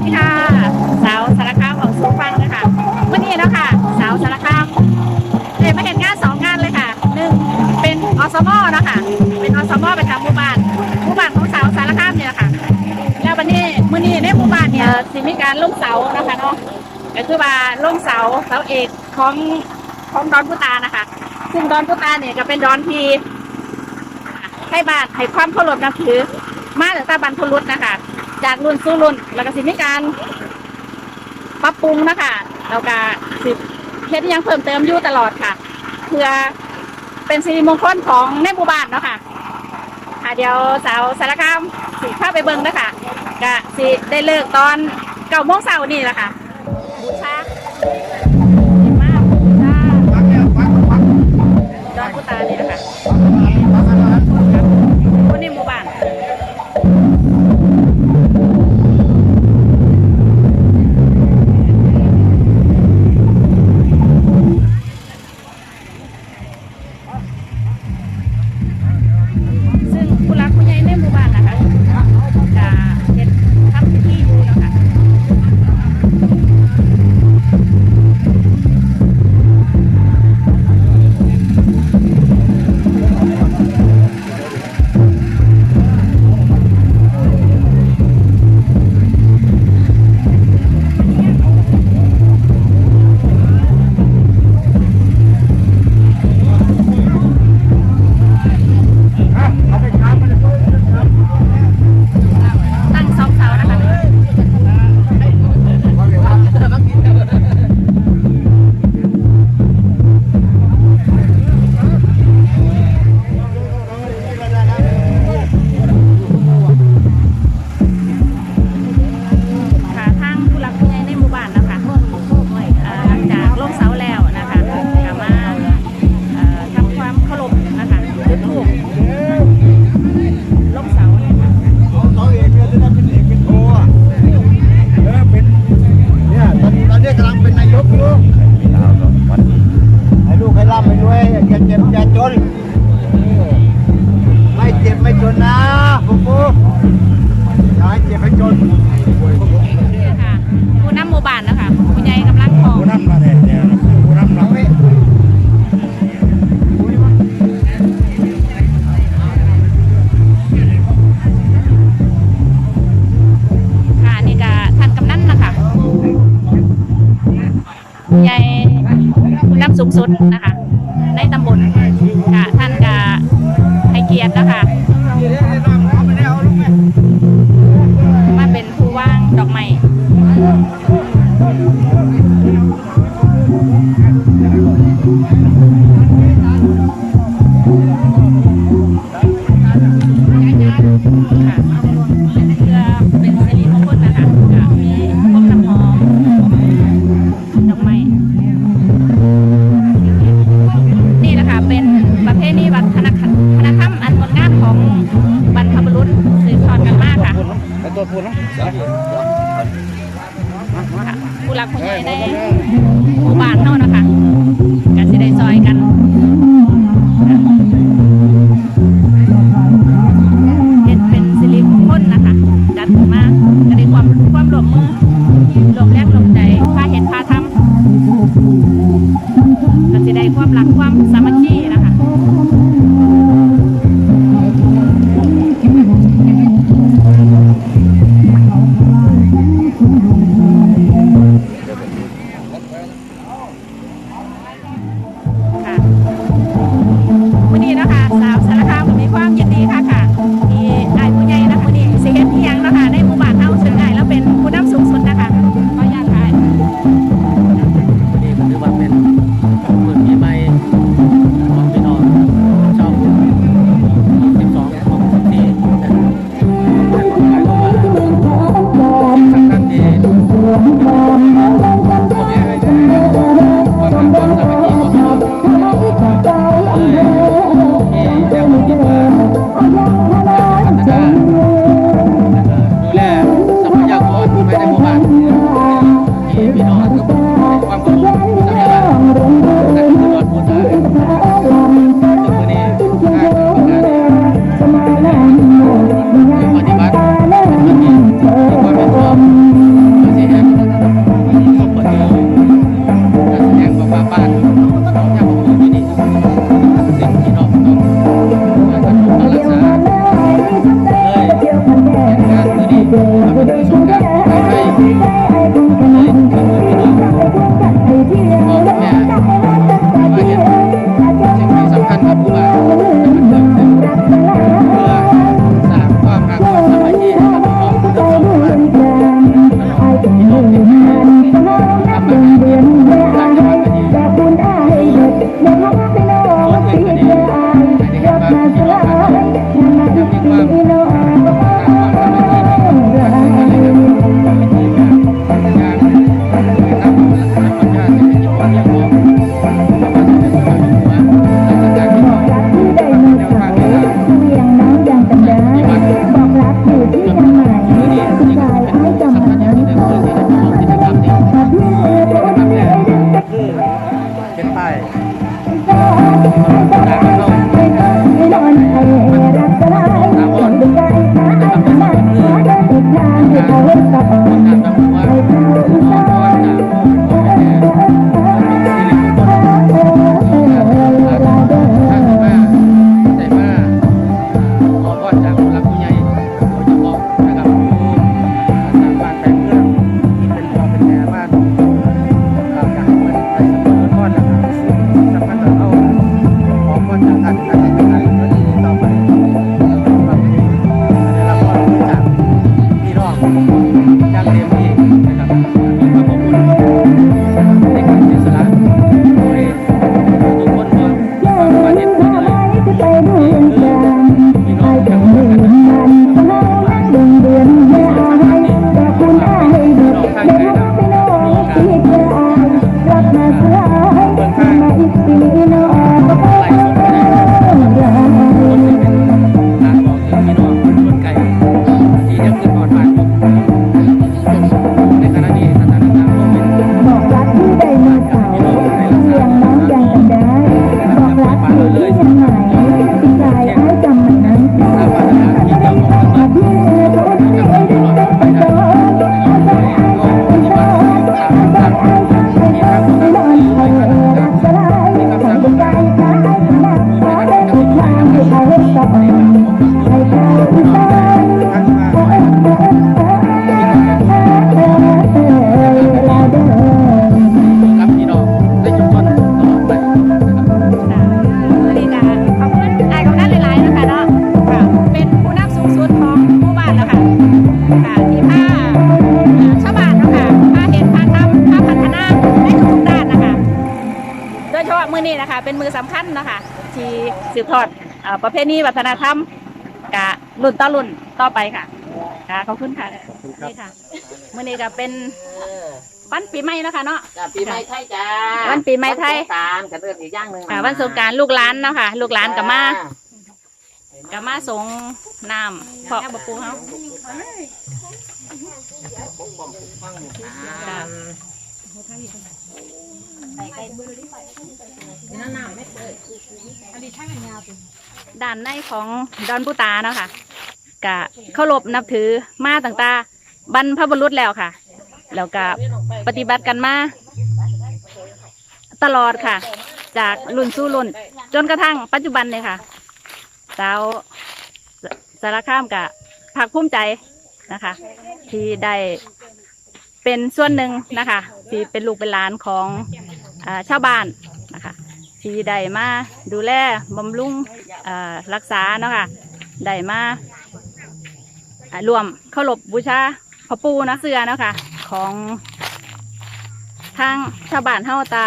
วัสดีค่ะ สาวสารคามของสูฟังเลยค่ะวันนี้แล้วค่ะ สาวสารคามเดี๋ยวมาเห็นงานสองงานเลยค่ะหนึ่งเป็นอสมเนาะค่ะเป็นอสมประจำหมู่บ้านหมู่บ้านของสาวสารคามเนี่ยแหละค่ะ แล้ววันนี้มื้อนี้ในหมู่บ้านเนี่ยสิมีการลงเสานะคะเนาะก็คือว่าลงเสาเสาเอกของของดอนพุตานะคะ ซึ่งดอนพุตาเนี่ยก็เป็นดอนทีให้บ้านให้ความเคารพนับถือมาตั้งต่บรรพบุรุษนะคะ จากรุ่นสู่รุ่น แล้วก็สิมีการปรับปรุงนะคะแล้วก็สิเฮ็ดอิยังเพิ่มเติมอยู่ตลอดค่ะ เพื่อเป็นสิริมงคลของในหมู่บ้านเนาะค่ะค่ะเดี๋ยวสาวสารคามสิเข้าไปเบิ่งนะคะก็สิได้เลิกตอนเก้าโมงเช้านี่แหละค่ะบูชา จ็บไม่จนนะปุ๊บปุ๊บอย่าให้เจ็บให้จนนี่ค่ะผู้นำหมู่บ้านนะคะผู้ใหญ่กำลังของผู้นำมาเนี่ยเนี่ยผู้นำเราไม่ค่ะนี่ก็ท่านกำนันนะคะผู้ใหญ่ผู้นำสูงสุดนะคะ ในตำบล ตัวพูดนะผู้รักผู้ใหญ่ในหมู่บ้านเนาะนะคะกันสิได้ซอยกัน ขึ้น สืบทอดเอ่อประเพณีวัฒนธรรมกะรุ่นต่อรุ่นต่อไปค่ะค่ะขอบคุณค่ะนี่ค่ะมือนี้ก็เป็นวันปีใหม่เนาะคะเนาะจ้าปีใหม่ไทยจ้าวันปีใหม่ไทยวันสงกรารกันเรื่องอีกอย่างหนึ่งค่ะวันสงกรารลูกหลานเนาะค่ะ ลูกหลานกับมากับมาสงน้ำเพาะบะปูเฮาค่ะ ด้านในของดอนปูตาเนาะค่ะกะเคารพนับถือมาต่างตาบรรพบุรุษแล้วค่ะ แล้วก็ปฏิบัติกันมาตลอดค่ะ จากรุ่นสู่รุ่น จนกระทั่งปัจจุบันเลยค่ะสาวสารข้ามกับภาคภูมิใจนะคะ ที่ได้เป็นส่วนหนึ่งนะคะ ที่เป็นลูกเป็นหลานของอชาวบ้าน ที่ได้มาดูแลบำรุงรักษาเนาะค่ะได้มารวมเคารพบูชาพระปูนะเสือเนาะค่ะของทางชาวบ้านเฮาตา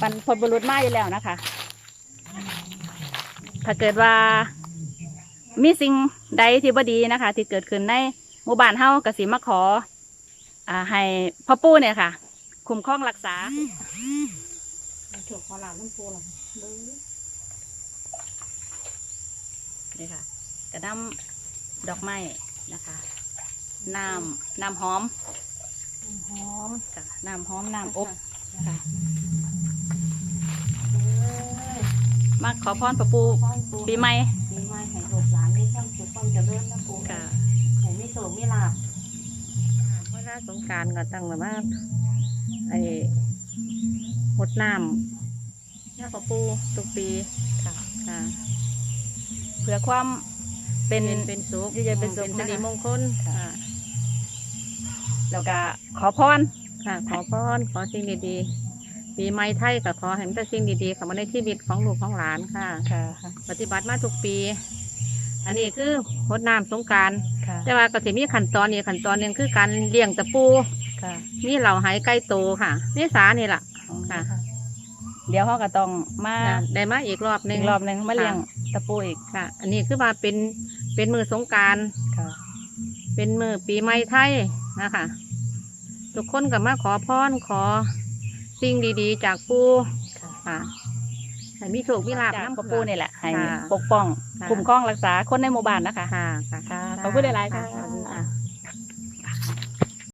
บรรพบุรุษมาอยู่แล้วนะคะ ถ้าเกิดว่ามีสิ่งใดที่บดีนะคะ ที่เกิดขึ้นในหมู่บ้านเฮากสิมาขออาให้พ่อปู่เนี่ยค่ะ คุ้มครองรักษา นี่ค่ะ กระนำดอกไม้นะคะน้ำน้ำหอมหอมค่ะน้ำหอมน้ำอบค่ะมาขอพรประปูปีใหม่ปีใหม่ให้ลูกหลานมีความสุขความเจริญนะปู่ค่ะให้มีโชคมีลาภเวลาสงกรารก็ตั้งแบบว่าไอ้หดน้ ย่าประปูทุกปีค่ะ ค่ะ เพื่อความเป็นำเป็นเป็นสุขอยู่เย็นเป็นสุขสิรินะคะมงคลค่ะ แล้วก็ขอพรค่ะ ขอพรขอสิ่งดีๆปีใหม่ไทยก็ขอให้มีแต่สิ่งดีๆเข้ามาในชีวิตของลูกของหลานค่ะ ค่ะ ปฏิบัติมาทุกปี อันนี้คือหดน้ำสงกรารค่ะแต่ว่าก็จะมีขั้นตอนนี้ขั้นตอนหนึ่งคือการเลี้ยงตะปูค่ะมีเหล่าไหไก่โตค่ะนี่สานี่แหละค่ะ เดี๋ยวเขาก็ต้องมาจ้ะได้มาอีกรอบหนึ่อีงกรอบหนึ่งมาเลี้ยงตะปูอีกค่ะ อันนี้คือว่าเป็นเป็นมือสงกราร ค่ะ เป็นมือปีใหม่ไทยนะคะ ทุกคนก็มาขอพรขอสิ่งดีๆ จากปูค่ะ ค่ะให้มีโชคมีลาภจากน้ำพ่อปูนี่แหละให้ค่ะปกป้องค่ะ คุ้มครองรักษาคนในหมู่บ้านนะคะ ค่ะค่ะค่ะขอบคุณหลายๆค่ะ